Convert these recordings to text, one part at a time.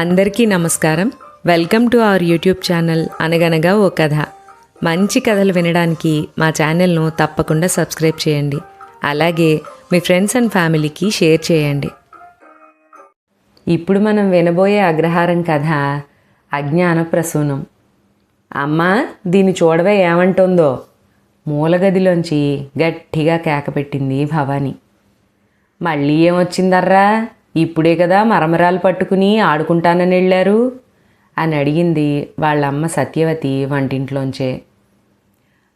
అందరికీ నమస్కారం. Welcome to our YouTube channel అనగనగా ఓ కథ. మంచి కథలు వినడానికి మా ఛానల్ను తప్పకుండా సబ్స్క్రైబ్ చేయండి. అలాగే మీ ఫ్రెండ్స్ అండ్ ఫ్యామిలీకి షేర్ చేయండి. ఇప్పుడు మనం వినబోయే అగ్రహారం కథ అజ్ఞాన ప్రసూనం అమ్మ దీన్ని చూడవే ఏమంటుందో? మూలగదిలోంచి గట్టిగా కేకపెట్టింది భవాని. మళ్ళీ ఏమొచ్చిందర్రా? ఇప్పుడే కదా మరమరాలు పట్టుకుని ఆడుకుంటానని వెళ్ళారు? అని అడిగింది వాళ్ళమ్మ సత్యవతి వంటింట్లోంచే.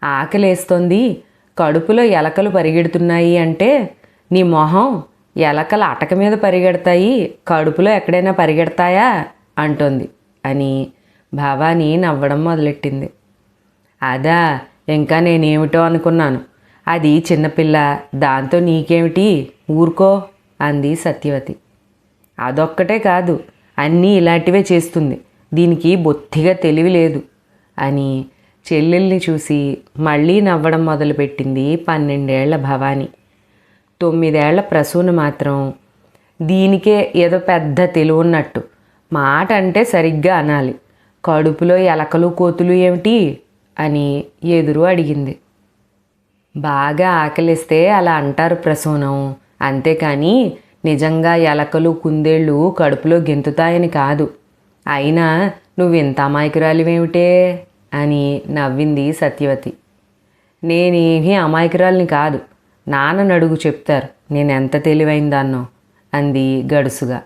ఆకలేస్తోంది. కడుపులో ఎలకలు పరిగెడుతున్నాయి అంటే నీ మొహం ఎలకలు అటక మీద పరిగెడతాయి. కడుపులో ఎక్కడైనా పరిగెడతాయా? అంటోంది అని భవాని నవ్వడం మొదలెట్టింది. అదా ఇంకా నేనేమిటో అనుకున్నాను. అది చిన్నపిల్ల దాంతో నీకేమిటి? ఊరుకో అంది సత్యవతి. అదొక్కటే కాదు అన్నీ ఇలాంటివే చేస్తుంది. దీనికి బొత్తిగా తెలివి లేదు. అని చెల్లెల్ని చూసి మళ్ళీ నవ్వడం మొదలుపెట్టింది పన్నెండేళ్ళ భవాని. తొమ్మిదేళ్ళ ప్రసూన మాత్రం దీనికే ఏదో పెద్ద తెలివున్నట్టు. మాట అంటే సరిగ్గా అనాలి. కడుపులో ఎలకలు కోతులు ఏమిటి? అని ఎదురు అడిగింది. బాగా ఆకలిస్తే అలా అంటారు ప్రసూనం. అంతేకాని నిజంగా ఎలకలు కుందేళ్ళు కడుపులో గెంతుతాయని కాదు. అయినా నువ్వింత అమాయకురాలివేమిటే? అని నవ్వింది సత్యవతి. నేనేమీ అమాయకురాలిని కాదు. నాన్న నడుగు చెప్తారు. నేను ఎంత తెలివైందాన్నో అంది గడుసుగా.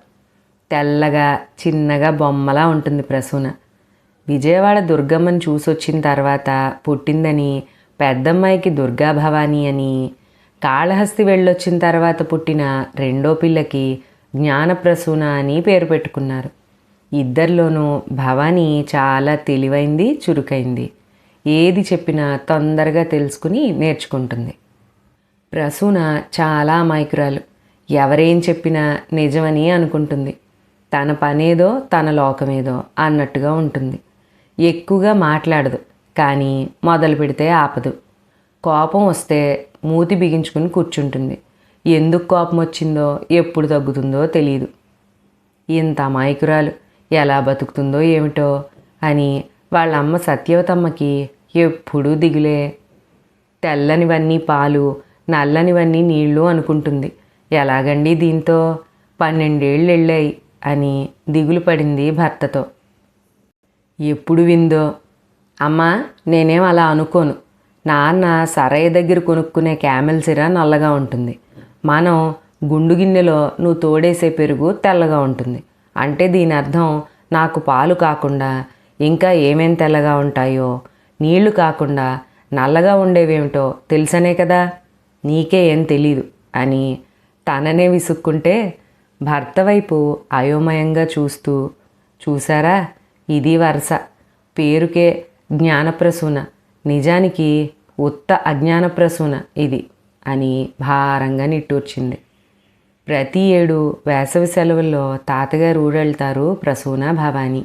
తెల్లగా చిన్నగా బొమ్మలా ఉంటుంది ప్రసూన. విజయవాడ దుర్గమ్మని చూసొచ్చిన తర్వాత పుట్టిందని పెద్దమ్మాయికి దుర్గాభవాని అని కాళహస్తి వెళ్ళొచ్చిన తర్వాత పుట్టిన రెండో పిల్లకి జ్ఞానప్రసూన అని పేరు పెట్టుకున్నారు. ఇద్దరిలోనూ భవాని చాలా తెలివైంది చురుకైంది. ఏది చెప్పినా తొందరగా తెలుసుకుని నేర్చుకుంటుంది. ప్రసూన చాలా అమాయకురాలు. ఎవరేం చెప్పినా నిజమని అనుకుంటుంది. తన పనేదో తన లోకమేదో అన్నట్టుగా ఉంటుంది. ఎక్కువగా మాట్లాడదు కానీ మొదలు పెడితే ఆపదు. కోపం వస్తే మూతి బిగించుకుని కూర్చుంటుంది. ఎందుకు కోపం వచ్చిందో ఎప్పుడు తగ్గుతుందో తెలియదు ఇంత అమాయకురాలు ఎలా బతుకుతుందో ఏమిటో అని వాళ్ళ అమ్మ సత్యవతమ్మకి ఎప్పుడూ దిగులే. తెల్లనివన్నీ పాలు నల్లనివన్నీ నీళ్ళు అనుకుంటుంది. ఎలాగండి దీంతో? పన్నెండేళ్ళు వెళ్ళాయి అని దిగులు పడింది భర్తతో. ఎప్పుడు విందో? అమ్మా నేనేం అలా అనుకోను. నాన్న సరయ్య దగ్గర కొనుక్కునే క్యామెల్ సిరా నల్లగా ఉంటుంది. మనం గుండు గిన్నెలో నువ్వు తోడేసే పెరుగు తెల్లగా ఉంటుంది. అంటే దీని అర్థం నాకు పాలు కాకుండా ఇంకా ఏమేం తెల్లగా ఉంటాయో నీళ్ళు కాకుండా నల్లగా ఉండేవేమిటో తెలుసనే కదా? నీకే ఏం తెలీదు అని తననే విసుక్కుంటే భర్త వైపు అయోమయంగా చూస్తూ చూసారా? ఇది వరుస. పేరుకే జ్ఞానప్రసూన. నిజానికి ఉత్త అజ్ఞానప్రసూన ఇది అని భారంగా నిట్టూర్చింది. ప్రతి ఏడు వేసవి సెలవుల్లో తాతగారు ఊరెళ్తారు ప్రసూన భవాని.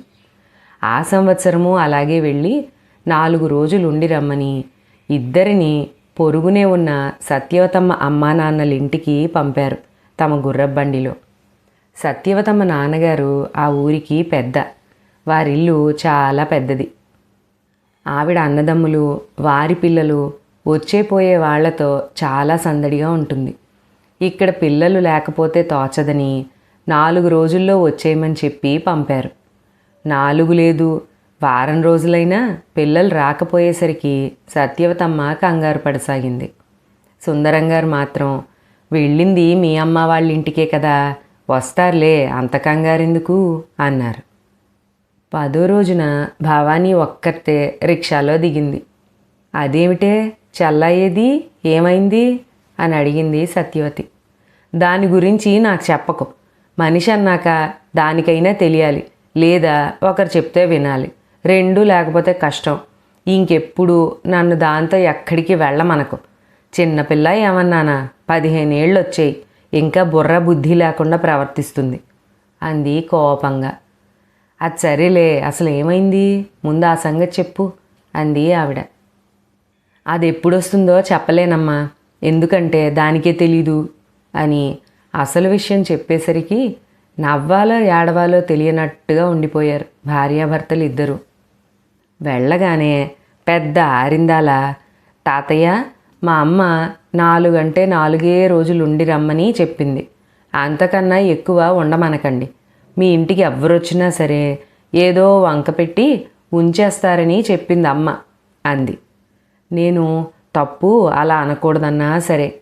ఆ సంవత్సరము అలాగే వెళ్ళి నాలుగు రోజులు ఉండి రమ్మని ఇద్దరిని పొరుగునే ఉన్న సత్యవతమ్మ అమ్మా నాన్నల ఇంటికి పంపారు తమ గుర్రబండిలో. సత్యవతమ్మ నాన్నగారు ఆ ఊరికి పెద్ద. వారిల్లు చాలా పెద్దది. ఆవిడ అన్నదమ్ములు వారి పిల్లలు వచ్చే పోయే వాళ్ళతో చాలా సందడిగా ఉంటుంది. ఇక్కడ పిల్లలు లేకపోతే తోచదని నాలుగు రోజుల్లో వచ్చేయమని చెప్పి పంపారు. నాలుగు లేదు వారం రోజులైనా పిల్లలు రాకపోయేసరికి సత్యవతమ్మ కంగారు పడసాగింది. సుందరంగారు మాత్రం వెళ్ళింది మీ అమ్మ వాళ్ళ ఇంటికే కదా వస్తారులే అంత కంగారెందుకు? అన్నారు. పదో రోజున భవానీ ఒక్కతే రిక్షాలో దిగింది. అదేమిటే? చల్లయ్యేది ఏమైంది? అని అడిగింది సత్యవతి. దాని గురించి నాకు చెప్పకు. మనిషి అన్నాక దానికైనా తెలియాలి. లేదా ఒకరు చెప్తే వినాలి. రెండు లేకపోతే కష్టం. ఇంకెప్పుడు నన్ను దాంతో ఎక్కడికి వెళ్ళమనకు. చిన్నపిల్ల ఏమన్నానా? పదిహేను ఏళ్ళు వచ్చాయి ఇంకా బుర్ర బుద్ధి లేకుండా ప్రవర్తిస్తుంది. అంది కోపంగా. అది సరేలే అసలు ఏమైంది? ముందు ఆ సంగతి చెప్పు అంది ఆవిడ. అది ఎప్పుడు వస్తుందో చెప్పలేనమ్మా. ఎందుకంటే దానికే తెలీదు అని అసలు విషయం చెప్పేసరికి నవ్వాలో ఏడవాలో తెలియనట్టుగా ఉండిపోయారు భార్యాభర్తలు ఇద్దరు. వెళ్ళగానే పెద్ద ఆరిందాల తాతయ్య మా అమ్మ నాలుగంటే నాలుగే రోజులు ఉండి రమ్మని చెప్పింది. అంతకన్నా ఎక్కువ ఉండమనకండి. మీ ఇంటికి ఎవ్వరొచ్చినా సరే ఏదో వంక పెట్టి ఉంచేస్తారని చెప్పింది అమ్మ అంది. నేను తప్పు అలా అనకూడదన్నా సరే.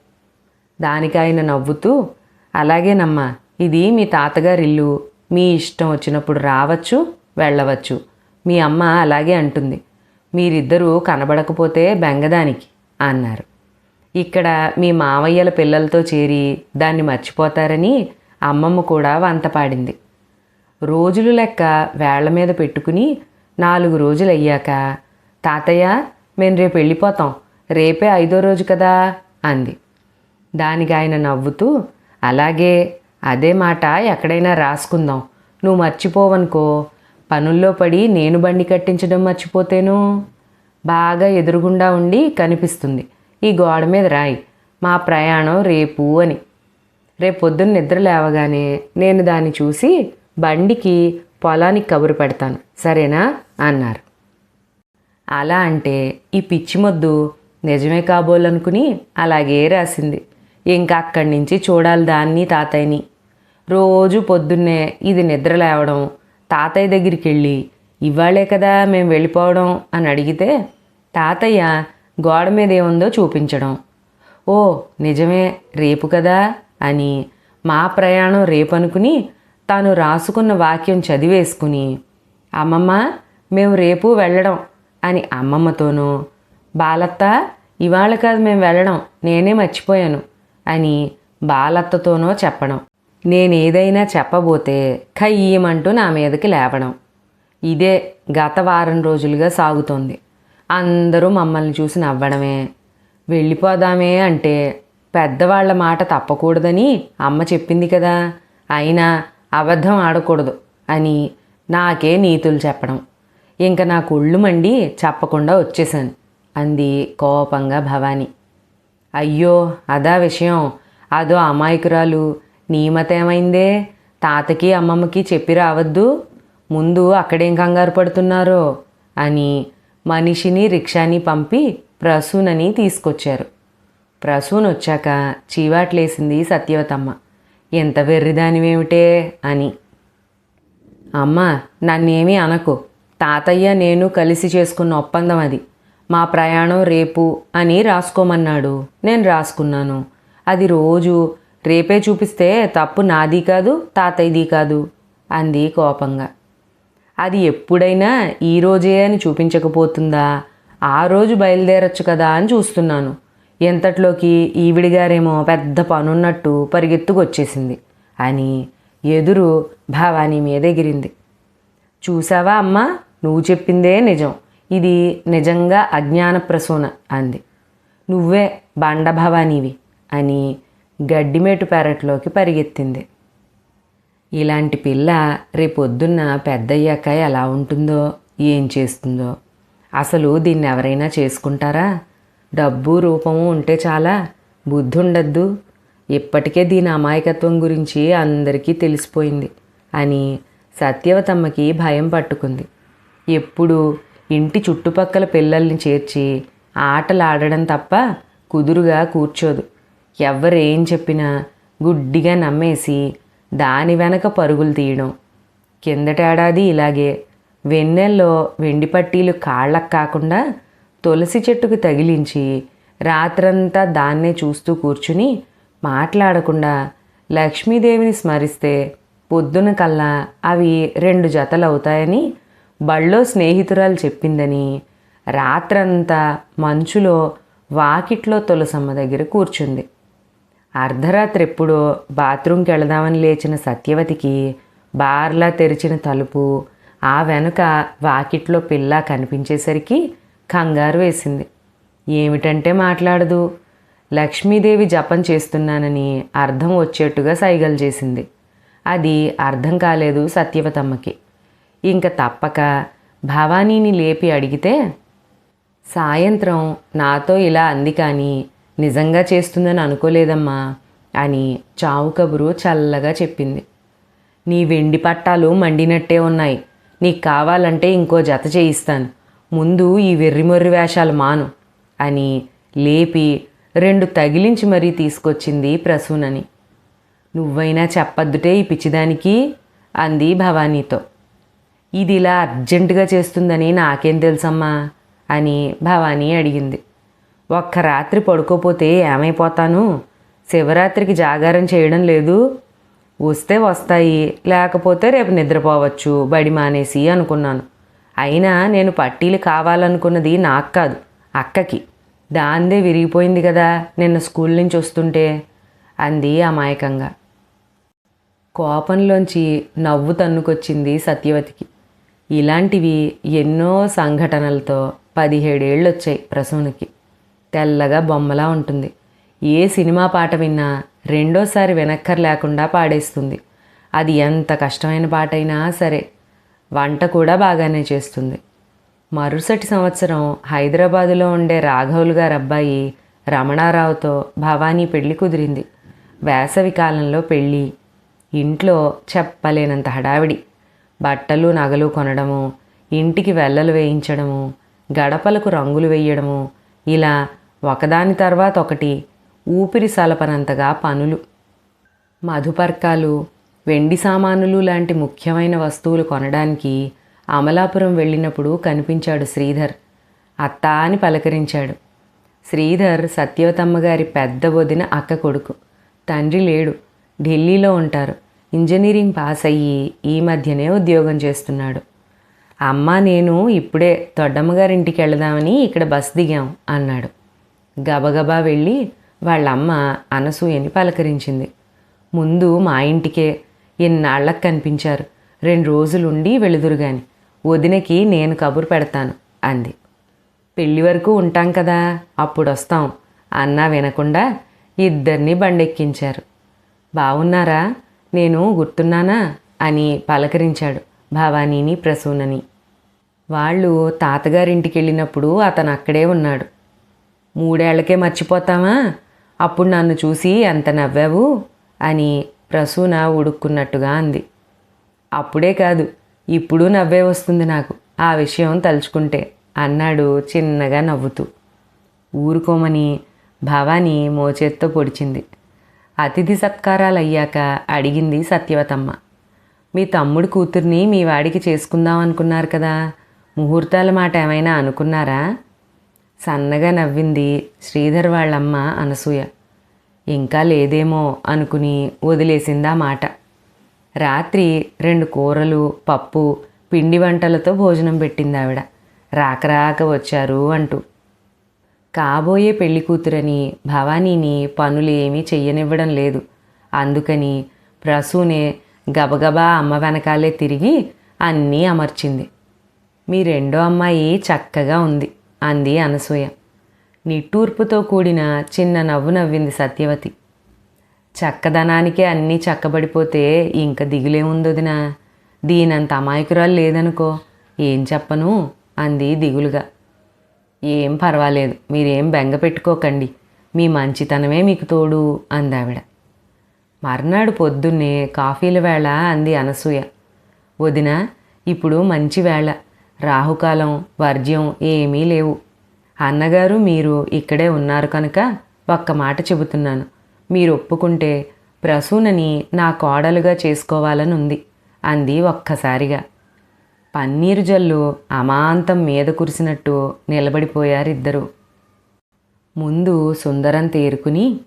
దానికి ఆయన నవ్వుతూ అలాగేనమ్మా ఇది మీ తాతగారి ఇల్లు మీ ఇష్టం వచ్చినప్పుడు రావచ్చు వెళ్ళవచ్చు. మీ అమ్మ అలాగే అంటుంది. మీరిద్దరూ కనబడకపోతే బెంగదానికి అన్నారు. ఇక్కడ మీ మావయ్యల పిల్లలతో చేరి దాన్ని మర్చిపోతారని అమ్మమ్మ కూడా వంత పాడింది. రోజులు లెక్క వేళ్ళ మీద పెట్టుకుని నాలుగు రోజులు అయ్యాక తాతయ్య మేము రేపు వెళ్ళిపోతాం. రేపే ఐదో రోజు కదా అంది. దానికి ఆయన నవ్వుతూ అలాగే అదే మాట ఎక్కడైనా రాసుకుందాం. నువ్వు మర్చిపోవనుకో. పనుల్లో పడి నేను బండి కట్టించడం మర్చిపోతేను? బాగా ఎదురుగుండా ఉండి కనిపిస్తుంది. ఈ గోడ మీద రాయి. మా ప్రయాణం రేపు అని. రేపు పొద్దున్న నిద్ర లేవగానే నేను దాన్ని చూసి బండికి పొలానికి కబురు పెడతాను. సరేనా? అన్నారు. అలా అంటే ఈ పిచ్చి మొద్దు నిజమే కాబోలనుకుని అలాగే రాసింది. ఇంకా అక్కడి నుంచి చూడాలి దాన్ని తాతయ్యని. రోజు పొద్దున్నే ఇది నిద్ర లేవడం తాతయ్య దగ్గరికి వెళ్ళి ఇవ్వాలే కదా మేము వెళ్ళిపోవడం అని అడిగితే తాతయ్య గోడ మీద ఏముందో చూపించడం. ఓ నిజమే రేపు కదా అని మా ప్రయాణం రేపు అనుకుని తాను రాసుకున్న వాక్యం చదివేసుకుని అమ్మమ్మ మేము రేపు వెళ్ళడం అని అమ్మమ్మతోనూ బాలత్త ఇవాళ కాదు మేము వెళ్ళడం నేనే మర్చిపోయాను అని బాలత్తతోనో చెప్పడం. నేనేదైనా చెప్పబోతే ఖయ్యమంటూ నా మీదకి లేవడం. ఇదే గత వారం రోజులుగా సాగుతోంది. అందరూ మమ్మల్ని చూసి నవ్వడమే. వెళ్ళిపోదామే అంటే పెద్దవాళ్ళ మాట తప్పకూడదని అమ్మ చెప్పింది కదా. అయినా అబద్ధం ఆడకూడదు అని నాకే నీతులు చెప్పడం. ఇంకా నాకు ఒళ్ళు మండి చెప్పకుండా వచ్చేసాను అంది కోపంగా భవాని. అయ్యో అదా విషయం. అదో అమాయకురాలు. నీమతేమైందే తాతకి అమ్మమ్మకి చెప్పి రావద్దు. ముందు అక్కడేం కంగారు పడుతున్నారో అని మనిషిని రిక్షాని పంపి ప్రసూనని తీసుకొచ్చారు. ప్రసూన్ వచ్చాక చీవాట్లేసింది సత్యవతమ్మ. ఎంత వెర్రిదానివేమిటే అని. అమ్మ నన్నేమీ అనకు. తాతయ్య నేను కలిసి చేసుకున్న ఒప్పందం అది. మా ప్రయాణం రేపు అని రాసుకోమన్నాడు. నేను రాసుకున్నాను. అది రోజు రేపే చూపిస్తే తప్పు నాది కాదు తాతయ్యది కాదు అంది కోపంగా. అది ఎప్పుడైనా ఈ రోజే అని చూపించకపోతుందా? ఆ రోజు బయలుదేరచ్చు కదా అని చూస్తున్నాను. ఇంతట్లోకి ఈవిడిగారేమో పెద్ద పనున్నట్టు పరిగెత్తుకొచ్చేసింది. అని ఎదురు భవానీ మీద ఎగిరింది చూసావా అమ్మా? నువ్వు చెప్పిందే నిజం. ఇది నిజంగా అజ్ఞాన ప్రసూన అంది. నువ్వే బండ భవానీవి అని గడ్డిమేటు పెరట్లోకి పరిగెత్తింది. ఇలాంటి పిల్ల రేపొద్దున్న పెద్దయ్యాక ఎలా ఉంటుందో ఏం చేస్తుందో అసలు దీన్ని ఎవరైనా చేసుకుంటారా? డబ్బు రూపము ఉంటే చాలా. బుద్ధి ఉండద్దు ఇప్పటికే దీని అమాయకత్వం గురించి అందరికీ తెలిసిపోయింది అని సత్యవతమ్మకి భయం పట్టుకుంది. ఎప్పుడు ఇంటి చుట్టుపక్కల పిల్లల్ని చేర్చి ఆటలాడడం తప్ప కుదురుగా కూర్చోదు. ఎవరేం చెప్పినా గుడ్డిగా నమ్మేసి దాని వెనక పరుగులు తీయడం. కిందటేడాది ఇలాగే. వెన్నెల్లో వెండి పట్టీలు కాళ్ళకు కాకుండా తులసి చెట్టుకు తగిలించి రాత్రంతా దాన్నే చూస్తూ కూర్చుని మాట్లాడకుండా లక్ష్మీదేవిని స్మరిస్తే పొద్దున కల్లా అవి రెండు జతలు అవుతాయని బళ్ళో స్నేహితురాలు చెప్పిందని రాత్రంతా మంచులో వాకిట్లో తులసమ్మ దగ్గర కూర్చుంది. అర్ధరాత్రి ఎప్పుడో బాత్రూంకి వెళదామని లేచిన సత్యవతికి బార్లా తెరిచిన తలుపు ఆ వెనుక వాకిట్లో పిల్ల కనిపించేసరికి కంగారు వేసింది. ఏమిటంటే మాట్లాడదు. లక్ష్మీదేవి జపం చేస్తున్నానని అర్థం వచ్చేట్టుగా సైగలు చేసింది. అది అర్థం కాలేదు సత్యవతమ్మకి. ఇంక తప్పక భవానీని లేపి అడిగితే సాయంత్రం నాతో ఇలా అంది కానీ నిజంగా చేస్తుందని అనుకోలేదమ్మా అని చావు కబురు చల్లగా చెప్పింది. నీ వెండి పట్టాలు మండినట్టే ఉన్నాయి. నీకు కావాలంటే ఇంకో జత చేయిస్తాను. ముందు ఈ వెర్రిమొర్రి వేషాలు మాను అని లేపి రెండు తగిలించి మరీ తీసుకొచ్చింది ప్రసూనని. నువ్వైనా చెప్పద్దుటే ఈ పిచ్చిదానికి అంది భవానీతో. ఇది ఇలా అర్జెంటుగా చేస్తుందని నాకేం తెలుసమ్మా అని భవానీ అడిగింది. ఒక్క రాత్రి పడుకోపోతే ఏమైపోతాను? శివరాత్రికి జాగారం చేయడం లేదు. వస్తే వస్తాయి లేకపోతే రేపు నిద్రపోవచ్చు బడి మానేసి అనుకున్నాను. అయినా నేను పట్టీలు కావాలనుకున్నది నాకు కాదు అక్కకి. దాందే విరిగిపోయింది కదా నిన్న స్కూల్ నుంచి వస్తుంటే అంది అమాయకంగా. కోపంలోంచి నవ్వు తన్నుకొచ్చింది సత్యవతికి. ఇలాంటివి ఎన్నో సంఘటనలతో పదిహేడేళ్ళు వచ్చాయి ప్రసూనికి. తెల్లగా బొమ్మలా ఉంటుంది. ఏ సినిమా పాట విన్నా రెండోసారి వెనక్కర్ లేకుండా పాడేస్తుంది. అది ఎంత కష్టమైన పాటైనా సరే. వంట కూడా బాగానే చేస్తుంది. మరుసటి సంవత్సరం హైదరాబాదులో ఉండే రాఘవులు గారు అబ్బాయి రమణారావుతో భవానీ పెళ్ళి కుదిరింది. వేసవి కాలంలో పెళ్ళి ఇంట్లో చెప్పలేనంత హడావిడి. బట్టలు నగలు కొనడము ఇంటికి వెల్లలు వేయించడము గడపలకు రంగులు వేయడము ఇలా ఒకదాని తర్వాత ఒకటి ఊపిరి సలపనంతగా పనులు. మధుపర్కాలు వెండి సామానులు లాంటి ముఖ్యమైన వస్తువులు కొనడానికి అమలాపురం వెళ్ళినప్పుడు కనిపించాడు శ్రీధర్. అత్తా అని పలకరించాడు. శ్రీధర్ సత్యవతమ్మ గారి పెద్ద వదిన అక్క కొడుకు. తండ్రి లేడు. ఢిల్లీలో ఉంటారు. ఇంజనీరింగ్ పాస్ అయ్యి ఈ మధ్యనే ఉద్యోగం చేస్తున్నాడు. అమ్మ నేను ఇప్పుడే తొడ్డమ్మగారింటికి వెళదామని ఇక్కడ బస్ దిగాం అన్నాడు. గబగబా వెళ్ళి వాళ్ళమ్మ అనసూయని పలకరించింది. ముందు మా ఇంటికే ఇన్నాళ్ళకు కనిపించారు? రెండు రోజులుండి వెళుదురుగాని వదినకి నేను కబురు పెడతాను అంది. పెళ్ళి వరకు ఉంటాం కదా అప్పుడు వస్తాం అన్నా వినకుండా ఇద్దరిని బండెక్కించారు. బావున్నారా? నేను గుర్తున్నానా? అని పలకరించాడు భవానీని ప్రసూనని. వాళ్ళు తాతగారింటికి వెళ్ళినప్పుడు అతను అక్కడే ఉన్నాడు. మూడేళ్ళకే మర్చిపోతామా? అప్పుడు నన్ను చూసి ఎంత నవ్వావు? అని ప్రసూన ఉడుక్కున్నట్టుగా అంది. అప్పుడే కాదు ఇప్పుడు నవ్వే వస్తుంది నాకు. ఆ విషయం తలుచుకుంటే అన్నాడు చిన్నగా నవ్వుతూ. ఊరుకోమని భవాని మోచేత్తో పొడిచింది. అతిథి సత్కారాలు అయ్యాక అడిగింది సత్యవతమ్మ. మీ తమ్ముడు కూతుర్ని మీ వాడికి చేసుకుందాం అనుకున్నారు కదా ముహూర్తాల మాట ఏమైనా అనుకున్నారా? సన్నగా నవ్వింది శ్రీధర్ వాళ్ళమ్మ అనసూయ. ఇంకా లేదేమో అనుకుని వదిలేసిందా మాట. రాత్రి రెండు కూరలు పప్పు పిండి వంటలతో భోజనం పెట్టింది ఆవిడ. రాక రాక వచ్చారు అంటూ. కాబోయే పెళ్ళి కూతురని భవానీని పనులు ఏమీ చెయ్యనివ్వడం లేదు. అందుకని ప్రసూనే గబగబా అమ్మ వెనకాలే తిరిగి అన్నీ అమర్చింది. మీ రెండో అమ్మాయి చక్కగా ఉంది అంది అనసూయ. నిట్టూర్పుతో కూడిన చిన్న నవ్వు నవ్వింది సత్యవతి. చక్కదనానికే అన్నీ చక్కబడిపోతే ఇంక దిగులేముందొదినా దీనంత అమాయకురాలు లేదనుకో ఏం చెప్పను? అంది దిగులుగా. ఏం పర్వాలేదు మీరేం బెంగ పెట్టుకోకండి. మీ మంచితనమే మీకు తోడు అందావిడ. మర్నాడు పొద్దున్నే కాఫీల వేళ అంది అనసూయ. వదిన ఇప్పుడు మంచి వేళ. రాహుకాలం వర్జ్యం ఏమీ లేవు. అన్నగారు మీరు ఇక్కడే ఉన్నారు కనుక ఒక్క మాట చెబుతున్నాను. మీరు ఒప్పుకుంటే ప్రసూనని నా కోడలుగా చేసుకోవాలని ఉంది అంది ఒక్కసారిగా. పన్నీరు జల్లు అమాంతం మీద కురిసినట్టు నిలబడిపోయారిద్దరూ. ముందు సుందరం తేరుకుని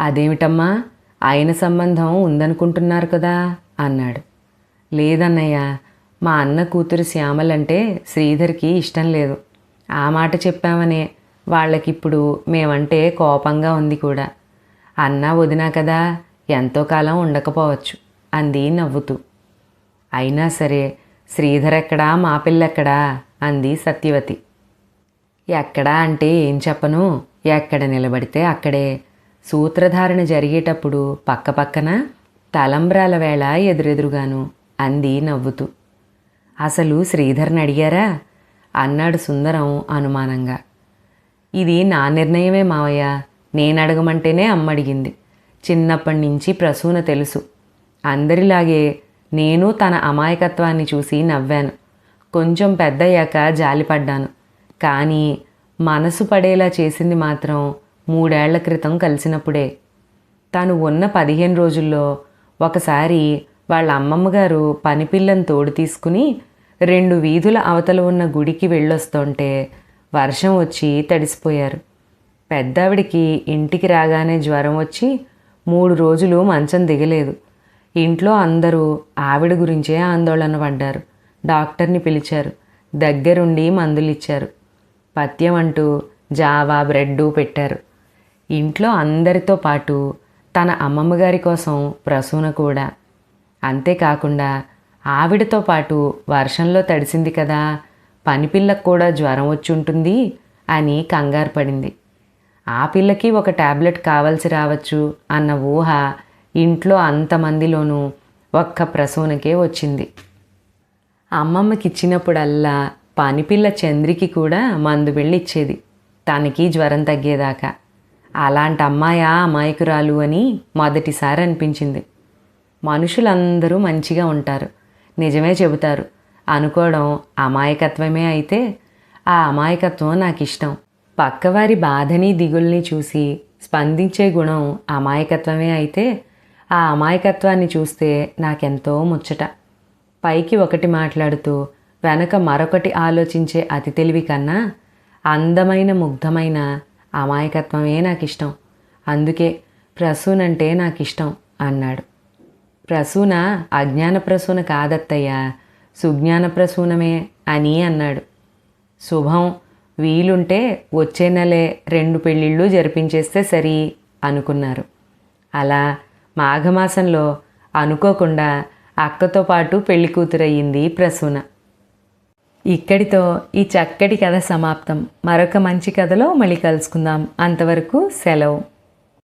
అదేమిటమ్మా ఆయన సంబంధం ఉందనుకుంటున్నారు కదా? అన్నాడు. లేదన్నయ్య మా అన్న కూతురు శ్యామలంటే శ్రీధర్కి ఇష్టం లేదు. ఆ మాట చెప్పామనే వాళ్ళకిప్పుడు మేమంటే కోపంగా ఉంది కూడా. అన్నా వదినా కదా ఎంతో కాలం ఉండకపోవచ్చు అంది నవ్వుతూ. అయినా సరే శ్రీధర్ ఎక్కడా మా పిల్లెక్కడా? అంది సత్యవతి. ఎక్కడా అంటే ఏం చెప్పను? ఎక్కడ నిలబడితే అక్కడే. సూత్రధారణ జరిగేటప్పుడు పక్కపక్కన తలంబ్రాల వేళ ఎదురెదురుగాను అంది నవ్వుతూ. అసలు శ్రీధర్ని అడిగారా? అన్నాడు సుందరం అనుమానంగా. ఇది నా నిర్ణయమే మావయ్య. నేను అడగమంటేనే అమ్మ అడిగింది చిన్నప్పటి నుంచి ప్రసూన తెలుసు. అందరిలాగే నేను తన అమాయకత్వాన్ని చూసి నవ్వాను. కొంచెం పెద్దయ్యాక జాలిపడ్డాను. కానీ మనసు పడేలా చేసింది మాత్రం మూడేళ్ళ క్రితం కలిసినప్పుడే. తను ఉన్న పదిహేను రోజుల్లో ఒకసారి వాళ్ళ అమ్మమ్మగారు పనిపిల్లని తోడు తీసుకుని రెండు వీధుల అవతల ఉన్న గుడికి వెళ్ళొస్తుంటే వర్షం వచ్చి తడిసిపోయారు. పెద్దావిడికి ఇంటికి రాగానే జ్వరం వచ్చి మూడు రోజులు మంచం దిగలేదు. ఇంట్లో అందరూ ఆవిడ గురించే ఆందోళన పడ్డారు. డాక్టర్ని పిలిచారు. దగ్గరుండి మందులిచ్చారు. పత్యం పథ్యం అంటూ జావా బ్రెడ్డు పెట్టారు. ఇంట్లో అందరితో పాటు తన అమ్మమ్మగారి కోసం ప్రసూన కూడా. అంతేకాకుండా ఆవిడతో పాటు వర్షంలో తడిసింది కదా పనిపిల్లకు కూడా జ్వరం వచ్చి ఉంటుంది అని కంగారు పడింది. ఆ పిల్లకి ఒక టాబ్లెట్ కావాల్సి రావచ్చు అన్న ఊహ ఇంట్లో అంతమందిలోనూ ఒక్క ప్రసూనకే వచ్చింది. అమ్మమ్మకి ఇచ్చినప్పుడల్లా పనిపిల్ల చంద్రికి కూడా మందు వెళ్ళిచ్చేది. తనకి జ్వరం తగ్గేదాకా. అలాంటి అమ్మాయా అమాయకురాలు అని మొదటిసారి అనిపించింది. మనుషులందరూ మంచిగా ఉంటారు. నిజమే చెబుతారు. అనుకోవడం అమాయకత్వమే అయితే ఆ అమాయకత్వం నాకు ఇష్టం పక్కవారి బాధని దిగుల్ని చూసి స్పందించే గుణం అమాయకత్వమే అయితే ఆ అమాయకత్వాన్ని చూస్తే నాకెంతో ముచ్చట. పైకి ఒకటి మాట్లాడుతూ వెనక మరొకటి ఆలోచించే అతి తెలివి కన్నా అందమైన ముగ్ధమైన అమాయకత్వమే నాకు ఇష్టం అందుకే ప్రసూనంటే నాకు ఇష్టం అన్నాడు. ప్రసూన అజ్ఞాన ప్రసూన కాదత్తయ్యా. సుజ్ఞాన ప్రసూనమే అని అన్నాడు. శుభం వీలుంటే వచ్చే నెలే రెండు పెళ్ళిళ్ళు జరిపించేస్తే సరి అనుకున్నారు. అలా మాఘమాసంలో అనుకోకుండా అక్కతో పాటు పెళ్ళి కూతురయ్యింది ప్రసూన. ఇక్కడితో ఈ చక్కటి కథ సమాప్తం. మరొక మంచి కథలో మళ్ళీ కలుసుకుందాం. అంతవరకు సెలవు.